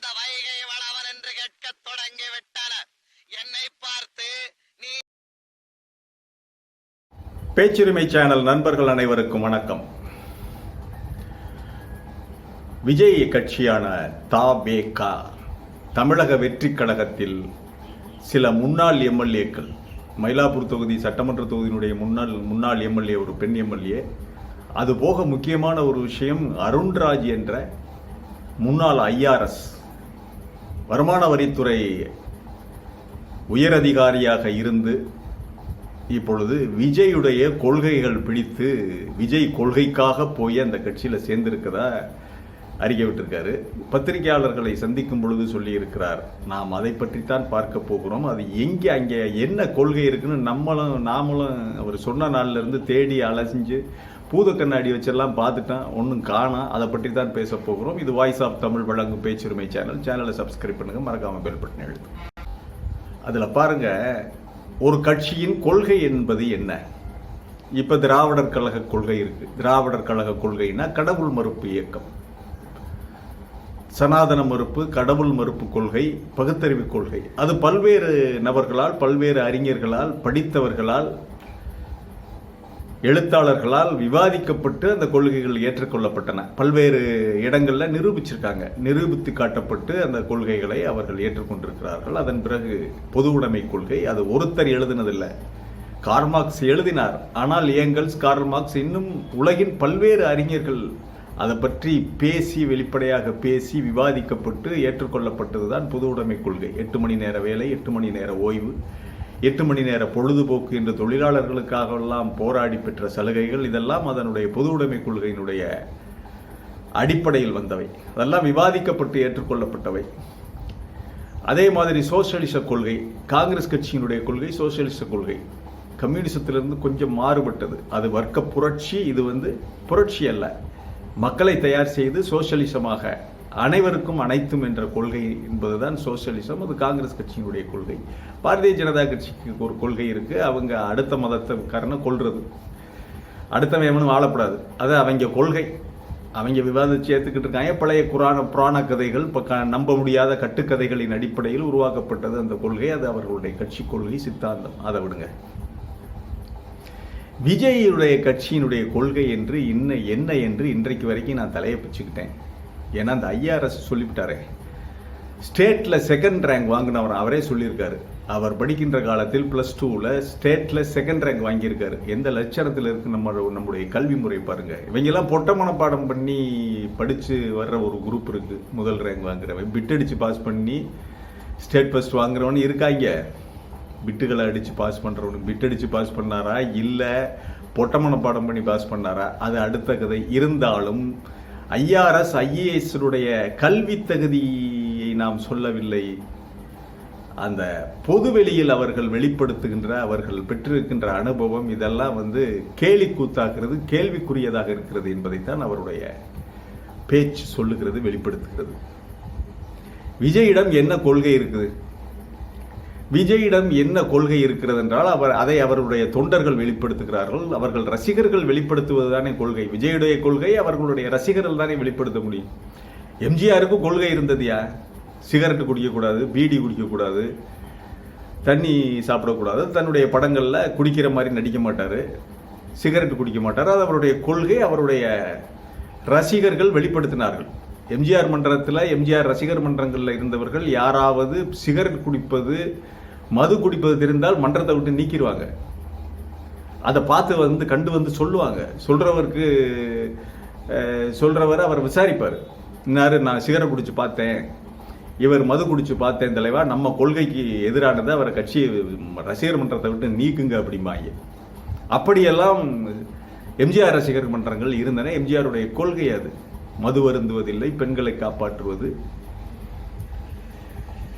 இந்த வைகை வளவன் என்று கேட்கத் தொடங்கி விட்டனர் என்னை பார்த்து நீ பேச்சுரிமை சேனல் நண்பர்கள் அனைவருக்கும் வணக்கம். விஜய் கட்சியான தாபேகா தமிழக வெற்றி கழகத்தில் சில முன்னாள் எம்எல்ஏக்கள் மயிலாப்பூர் தொகுதி சட்டமன்ற தொகுதியினுடைய முன்னாள் முன்னாள் எம்எல்ஏ ஒரு பெண் எம்எல்ஏ அது போக முக்கியமான ஒரு விஷயம் அருண்ராஜ் என்ற முன்னாள் ஐஆர்எஸ் வருமான வரித்துறை உயரதிகாரியாக இருந்து இப்பொழுது விஜயுடைய கொள்கைகள் பிடித்து விஜய் கொள்கைக்காக போய் அந்த கட்சியில் சேர்ந்திருக்கதா அறிக்கை விட்டிருக்காரு. பத்திரிகையாளர்களை சந்திக்கும் பொழுது சொல்லியிருக்கிறார். நாம் அதை பற்றித்தான் பார்க்க போகிறோம். அது எங்கே அங்கே என்ன கொள்கை இருக்குன்னு நம்மளும் நாமளும் அவர் சொன்ன நாள்லேருந்து தேடி அலசிஞ்சு பூத கண்ணாடி வச்செல்லாம் பார்த்துட்டேன் ஒன்றும் காணா. அதை பற்றி தான் பேச போகிறோம். இது வாய்ஸ் ஆஃப் தமிழ் வழங்கும் பேச்சுரிமை சேனல் சேனலை சப்ஸ்கிரைப் பண்ணுங்கள் மறக்காமல் பெல் பட்டன் எழுது அதில் பாருங்கள் ஒரு கட்சியின் கொள்கை என்பது என்ன? இப்போ திராவிடர் கழக கொள்கை இருக்கு. திராவிடர் கழக கொள்கைனா கடவுள் மறுப்பு இயக்கம். சனாதன மறுப்பு கடவுள் மறுப்பு கொள்கை பகுத்தறிவு கொள்கை. அது பல்வேறு நபர்களால் பல்வேறு அறிஞர்களால் படித்தவர்களால் எழுத்தாளர்களால் விவாதிக்கப்பட்டு அந்த கொள்கைகள் ஏற்றுக்கொள்ளப்பட்டன. பல்வேறு இடங்களில் நிரூபிச்சிருக்காங்க. நிரூபித்து காட்டப்பட்டு அந்த கொள்கைகளை அவர்கள் ஏற்றுக்கொண்டிருக்கிறார்கள். அதன் பிறகு பொது உடைமை கொள்கை அது ஒருத்தர் எழுதினதில்லை. கார்மார்க்ஸ் எழுதினார். ஆனால் ஏங்கல்ஸ் கார்மார்க்ஸ் இன்னும் உலகின் பல்வேறு அறிஞர்கள் அதை பற்றி பேசி வெளிப்படையாக பேசி விவாதிக்கப்பட்டு ஏற்றுக்கொள்ளப்பட்டதுதான் பொது உடைமை கொள்கை. எட்டு மணி நேர வேலை எட்டு மணி நேர ஓய்வு எட்டு மணி நேர பொழுதுபோக்கு என்று தொழிலாளர்களுக்காகவெல்லாம் போராடி பெற்ற சலுகைகள் இதெல்லாம் அதனுடைய பொது உடைமை கொள்கையினுடைய அடிப்படையில் வந்தவை. அதெல்லாம் விவாதிக்கப்பட்டு ஏற்றுக்கொள்ளப்பட்டவை. அதே மாதிரி சோசியலிச கொள்கை காங்கிரஸ் கட்சியினுடைய கொள்கை சோசியலிச கொள்கை. கம்யூனிசத்திலிருந்து கொஞ்சம் மாறுபட்டது. அது வர்க்க புரட்சி இது வந்து புரட்சி அல்ல. மக்களை தயார் செய்து சோசியலிசமாக அனைவருக்கும் அனைத்தும் என்ற கொள்கை என்பதுதான் சோசியலிசம் அது காங்கிரஸ் கட்சியினுடைய கொள்கை. பாரதிய ஜனதா கட்சிக்கு ஒரு கொள்கை இருக்குது அவங்க அடுத்த மதத்துக்காரனை கொள்வது அடுத்தவன் எவனும் வாழக்கூடாது அது அவங்க கொள்கை. அவங்க விவாதித்து ஏற்றுக்கிட்டு இருக்காங்க. பழைய குரான புராண கதைகள் இப்போ க நம்ப முடியாத கட்டுக்கதைகளின் அடிப்படையில் உருவாக்கப்பட்டது அந்த கொள்கை. அது அவர்களுடைய கட்சி கொள்கை சித்தாந்தம். அதை விடுங்க. விஜயுடைய கட்சியினுடைய கொள்கை என்று இன்ன என்ன என்று இன்றைக்கு வரைக்கும் நான் தலையை பிச்சுக்கிட்டேன். ஏன்னா அந்த ஐஆர்எஸ் சொல்லிவிட்டாரே. ஸ்டேட்டில் செகண்ட் ரேங்க் வாங்கினவர் அவரே சொல்லியிருக்காரு. அவர் படிக்கின்ற காலத்தில் ப்ளஸ் டூவில் ஸ்டேட்டில் செகண்ட் ரேங்க் வாங்கியிருக்காரு. எந்த லட்சணத்தில் இருக்கு நம்ம நம்முடைய கல்வி முறை பாருங்க. இவங்கெல்லாம் பொட்ட மனப்பாடம் பண்ணி படித்து வர்ற ஒரு குரூப் இருக்குது முதல் ரேங்க் வாங்குறவன். பிட் அடித்து பாஸ் பண்ணி ஸ்டேட் ஃபஸ்ட் வாங்குறவனு இருக்காங்க. பிட்டுகளை அடித்து பாஸ் பண்ணுறவனுக்கு பிட் அடித்து பாஸ் பண்ணாரா? இல்லை பொட்ட மனப்பாடம் பண்ணி பாஸ் பண்ணாரா? அது அடுத்த கதை. இருந்தாலும் ஐஆர்எஸ் ஐஏஎஸ்னுடைய கல்வி தகுதியை நாம் சொல்லவில்லை. அந்த பொதுவெளியில் அவர்கள் வெளிப்படுத்துகின்ற அவர்கள் பெற்றிருக்கின்ற அனுபவம் இதெல்லாம் வந்து கேலி கூத்தாகிறது கேள்விக்குரியதாக இருக்கிறது என்பதைத்தான் அவருடைய பேச்சு சொல்லுகிறது வெளிப்படுத்துகிறது. விஜயிடம் என்ன கொள்கை இருக்குது? விஜயிடம் என்ன கொள்கை இருக்கிறது என்றால் அவர் அதை அவருடைய தொண்டர்கள் வெளிப்படுத்துகிறார்கள். அவர்கள் ரசிகர்கள் வெளிப்படுத்துவது தானே கொள்கை. விஜயுடைய கொள்கை அவர்களுடைய ரசிகர்கள் தானே வெளிப்படுத்த முடியும். எம்ஜிஆருக்கும் கொள்கை இருந்ததுயா சிகரெட்டு குடிக்கக்கூடாது பீடி குடிக்கக்கூடாது தண்ணி சாப்பிடக்கூடாது. தன்னுடைய படங்களில் குடிக்கிற மாதிரி நடிக்க மாட்டார். சிகரெட் குடிக்க மாட்டார். அது அவருடைய கொள்கை அவருடைய ரசிகர்கள் வெளிப்படுத்தினார்கள். எம்ஜிஆர் மன்றத்தில் எம்ஜிஆர் ரசிகர் மன்றங்களில் இருந்தவர்கள் யாராவது சிகரெட் குடிப்பது மது குடிப்பது தெரிந்தால் மன்றத்தை விட்டு நீக்கிடுவாங்க. அதை பார்த்து வந்து கண்டு வந்து சொல்லுவாங்க. சொல்கிறவருக்கு சொல்கிறவர் அவர் விசாரிப்பார். இன்னாரு நான் சிகரெட் குடிச்சு பார்த்தேன். இவர் மது குடிச்சு பார்த்தேன் தலைவா நம்ம கொள்கைக்கு எதிரானதை அவரை கட்சி ரசிகர் மன்றத்தை விட்டு நீக்குங்க அப்படிம்பாங்க. அப்படியெல்லாம் எம்ஜிஆர் ரசிகர் மன்றங்கள் இருந்தன. எம்ஜிஆருடைய கொள்கை அது. மது வருந்துவதில்லை பெண்களை காப்பாற்றுவது.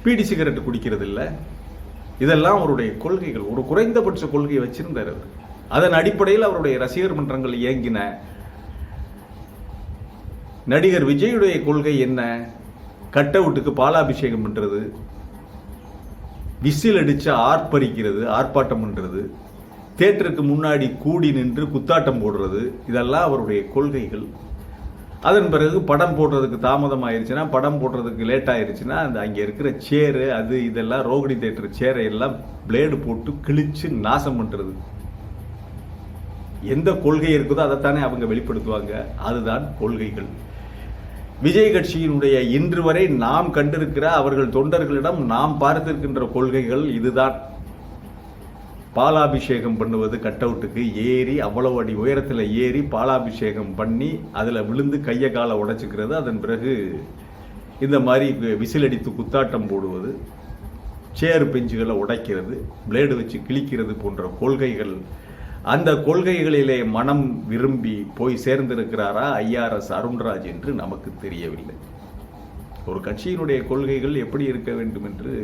பீடி சிகரெட் குடிக்கிறது இல்லை இதெல்லாம் அவருடைய கொள்கைகள். ஒரு குறைந்தபட்ச கொள்கையை வச்சிருந்தார் அவர். அதன் அடிப்படையில் அவருடைய ரசிகர் மன்றங்கள் இயங்கின. நடிகர் விஜயுடைய கொள்கை என்ன? கட் அவுட்டுக்கு பாலாபிஷேகம் பண்றது. விசில் அடித்து ஆர்ப்பரிக்கிறது ஆர்ப்பாட்டம் பண்றது. தேட்டருக்கு முன்னாடி கூடி நின்று குத்தாட்டம் போடுறது. இதெல்லாம் அவருடைய கொள்கைகள். அதன் பிறகு படம் போடுறதுக்கு தாமதம் ஆயிருச்சுன்னா படம் போடுறதுக்கு லேட் ஆயிடுச்சுன்னா அந்த அங்கே இருக்கிற சேரு அது இதெல்லாம் ரோகிணி தேட்டர் சேரை எல்லாம் பிளேடு போட்டு கிழிச்சு நாசம் பண்ணுறது எந்த கொள்கை இருக்குதோ அதைத்தானே அவங்க வெளிப்படுத்துவாங்க. அதுதான் கொள்கைகள். விஜய் கட்சியினுடைய இன்று வரை நாம் கண்டிருக்கிற அவர்கள் தொண்டர்களிடம் நாம் பார்த்திருக்கின்ற கொள்கைகள் இதுதான். பாலாபிஷேகம் பண்ணுவது கட் அவுட்டுக்கு ஏறி அவ்வளவு அடி உயரத்தில் ஏறி பாலாபிஷேகம் பண்ணி அதில் விழுந்து கையை காலை உடைச்சிக்கிறது அதன் பிறகு இந்த மாதிரி விசில் அடித்து குத்தாட்டம் போடுவது சேர் பெஞ்சுகளை உடைக்கிறது பிளேடு வச்சு கிழிக்கிறது போன்ற கொள்கைகள். அந்த கொள்கைகளிலே மனம் விரும்பி போய் சேர்ந்திருக்கிறாரா ஐஆர்எஸ் அருண்ராஜ் என்று நமக்கு தெரியவில்லை. ஒரு கட்சியினுடைய கொள்கைகள் எப்படி இருக்க வேண்டும் என்று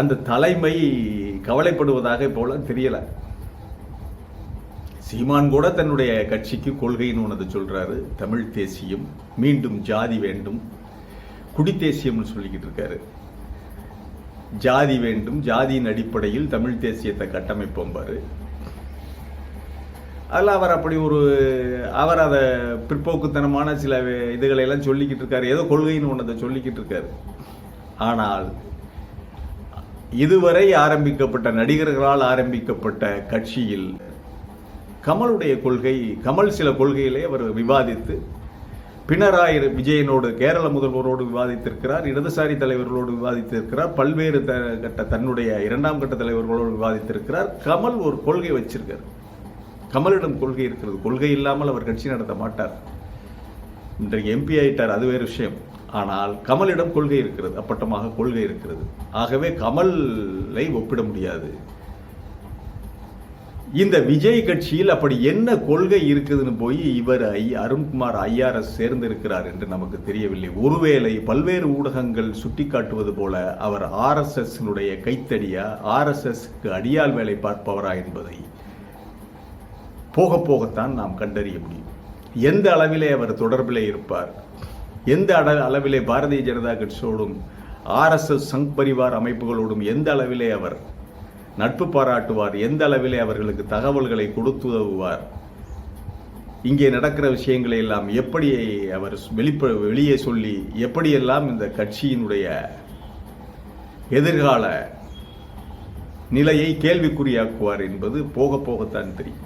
அந்த தலைமை கவலைப்படுவதாக போல தெரியல. சீமான் கூட தன்னுடைய கட்சிக்கு கொள்கைன்னு ஒன்று சொல்றாரு. தமிழ் தேசியம் மீண்டும் ஜாதி வேண்டும். குடி தேசியம்னு சொல்லிக்கிட்டு இருக்காரு. ஜாதி வேண்டும் ஜாதியின் அடிப்படையில் தமிழ் தேசியத்தை கட்டமைப்போம் பாரு. அதில் அவர் அப்படி ஒரு அவர் அதை பிற்போக்குத்தனமான சில இதுகளை எல்லாம் சொல்லிக்கிட்டு இருக்காரு. ஏதோ கொள்கைன்னு ஒன்றதை சொல்லிக்கிட்டு இருக்காரு. ஆனால் இதுவரை ஆரம்பிக்கப்பட்ட நடிகர்களால் ஆரம்பிக்கப்பட்ட கட்சியில் கமலுடைய கொள்கை கமல் சில கொள்கைகளை அவர் விவாதித்து பினராயி விஜயனோடு கேரள முதல்வரோடு விவாதித்திருக்கிறார் இடதுசாரி தலைவர்களோடு விவாதித்திருக்கிறார் பல்வேறு த கட்ட தன்னுடைய இரண்டாம் கட்ட தலைவர்களோடு விவாதித்திருக்கிறார். கமல் ஒரு கொள்கை வச்சிருக்கார். கமலிடம் கொள்கை இருக்கிறது. கொள்கை இல்லாமல் அவர் கட்சி நடத்த மாட்டார். இன்றைக்கு எம்பி ஆயிட்டார். அது வேறு விஷயம். ஆனால் கமலிடம் கொள்கை இருக்கிறது அப்பட்டமாக கொள்கை இருக்கிறது. ஆகவே கமலை ஒப்பிட முடியாது. இந்த விஜய் கட்சியில் அப்படி என்ன கொள்கை இருக்குதுன்னு போய் இவர் ஐ அருண்குமார் ஐஆர்எஸ் சேர்ந்திருக்கிறார் என்று நமக்கு தெரியவில்லை. ஒருவேளை பல்வேறு ஊடகங்கள் சுட்டிக்காட்டுவது போல அவர் ஆர்எஸ்எஸ்னுடைய கைத்தடியா ஆர்எஸ்எஸ்க்கு அடியால் வேலை பார்ப்பவரா என்பதை போக போகத்தான் நாம் கண்டறிய முடியும். எந்த அளவிலே அவர் தொடர்பிலே இருப்பார்? எந்த அட அளவிலே பாரதிய ஜனதா கட்சியோடும் ஆர்எஸ்எஸ் சங் பரிவார் அமைப்புகளோடும் எந்த அளவிலே அவர் நட்பு பாராட்டுவார் எந்த அளவிலே அவர்களுக்கு தகவல்களை கொடுத்து உதவுவார் இங்கே நடக்கிற விஷயங்களை எல்லாம் எப்படி அவர் வெளிப்ப வெளியே சொல்லி எப்படியெல்லாம் இந்த கட்சியினுடைய எதிர்கால நிலையை கேள்விக்குறியாக்குவார் என்பது போக போகத்தான் தெரியும்.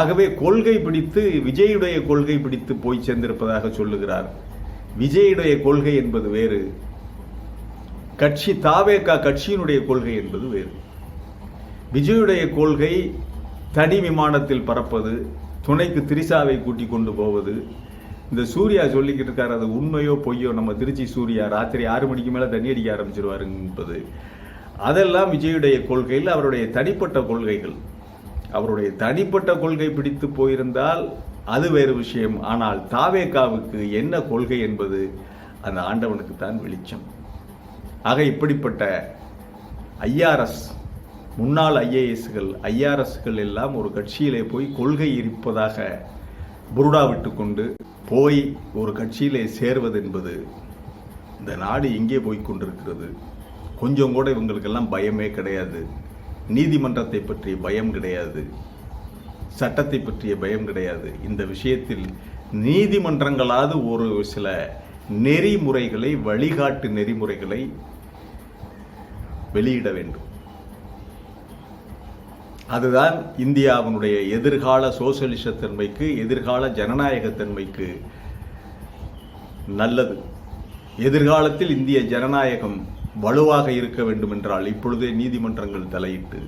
ஆகவே கொள்கை பிடித்து விஜயுடைய கொள்கை பிடித்து போய் சேர்ந்திருப்பதாக சொல்லுகிறார். விஜயுடைய கொள்கை என்பது வேறு. கட்சி தாவேகா கட்சியினுடைய கொள்கை என்பது வேறு. விஜயுடைய கொள்கை தனி விமானத்தில் பறப்பது துணைக்கு திரிசாவை கூட்டி கொண்டு போவது. இந்த சூர்யா சொல்லிக்கிட்டு இருக்காரு அது உண்மையோ பொய்யோ நம்ம திருச்சி சூர்யா ராத்திரி ஆறு மணிக்கு மேலே தண்ணி அடிக்க ஆரம்பிச்சிருவாரு என்பது. அதெல்லாம் விஜயுடைய கொள்கையில் அவருடைய தனிப்பட்ட கொள்கைகள். அவருடைய தனிப்பட்ட கொள்கை பிடித்து போயிருந்தால் அது வேறு விஷயம். ஆனால் தாவேக்காவுக்கு என்ன கொள்கை என்பது அந்த ஆண்டவனுக்கு தான் வெளிச்சம். ஆக இப்படிப்பட்ட ஐஆர்எஸ் முன்னாள் ஐஏஎஸ்கள் ஐஆர்எஸ்கள் எல்லாம் ஒரு கட்சியிலே போய் கொள்கை இருப்பதாக புருடா விட்டுக்கொண்டு போய் ஒரு கட்சியிலே சேர்வது என்பது இந்த நாடு எங்கே போய் கொண்டிருக்கிறது? கொஞ்சம் கூட இவங்களுக்கெல்லாம் பயமே கிடையாது. நீதிமன்றத்தை பற்றிய பயம் கிடையாது. சட்டத்தை பற்றிய பயம் கிடையாது. இந்த விஷயத்தில் நீதிமன்றங்களாவது ஒரு சில நெறிமுறைகளை வழிகாட்டு நெறிமுறைகளை வெளியிட வேண்டும். அதுதான் இந்தியாவினுடைய எதிர்கால சோசியலிச தன்மைக்கு எதிர்கால ஜனநாயகத்தன்மைக்கு நல்லது. எதிர்காலத்தில் இந்திய ஜனநாயகம் வலுவாக இருக்க வேண்டும் என்றால் இப்பொழுதே நீதிமன்றங்கள் தலையிட்டு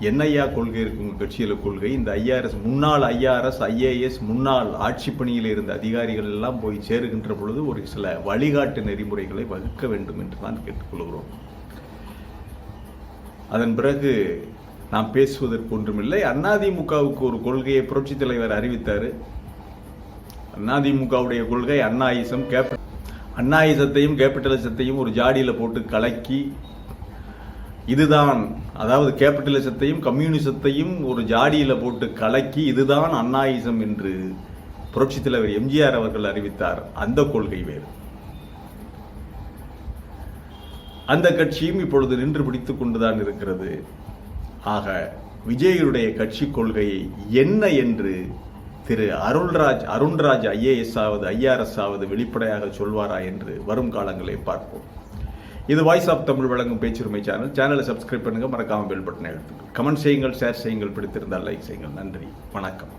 என்னையா கொள்கை இருக்கு கட்சியில் கொள்கை. இந்த ஐஆர்எஸ் முன்னாள் ஐஆர்எஸ் ஐஏஎஸ் முன்னாள் ஆட்சி பணியில் இருந்த அதிகாரிகள் எல்லாம் போய் சேருகின்ற பொழுது ஒரு சில வழிகாட்டு நெறிமுறைகளை வகுக்க வேண்டும் என்று தான் கேட்டுக்கொள்கிறோம். அதன் பிறகு நாம் பேசுவதற்கு ஒன்றுமில்லை. அதிமுகவுக்கு ஒரு கொள்கையை புரட்சித் தலைவர் அறிவித்தார். அதிமுகவுடைய கொள்கை அண்ணாயிசம் கேப அண்ணாயிசத்தையும் கேபிட்டலிசத்தையும் ஒரு ஜாடியில் போட்டு கலக்கி இதுதான் அதாவது கேபிட்டலிசத்தையும் கம்யூனிசத்தையும் ஒரு ஜாடியில் போட்டு கலக்கி இதுதான் அண்ணாயிசம் என்று புரட்சித் தலைவர் எம்ஜிஆர் அவர்கள் அறிவித்தார். அந்த கொள்கை வேறு. அந்த கட்சியும் இப்பொழுது நின்று பிடித்துக் கொண்டுதான் இருக்கிறது. ஆக விஜயருடைய கட்சி கொள்கை என்ன என்று திரு அருள்ராஜ் அருண்ராஜ் ஐஏஎஸ் ஆவது ஐஆர்எஸ் ஆவது வெளிப்படையாக சொல்வாரா என்று வரும் காலங்களை பார்ப்போம். இது வாய்ஸ் ஆஃப் தமிழ் வழங்கும் பேச்சுரிமை சேனல் சேனலை சப்ஸ்கிரைப் பண்ணுங்கள் மறக்காமல் பெல் பட்டனை அழுத்துங்க. கமெண்ட் செய்யுங்கள் ஷேர் செய்யுங்கள் பிடித்திருந்தால் லைக் செய்யுங்கள். நன்றி. வணக்கம்.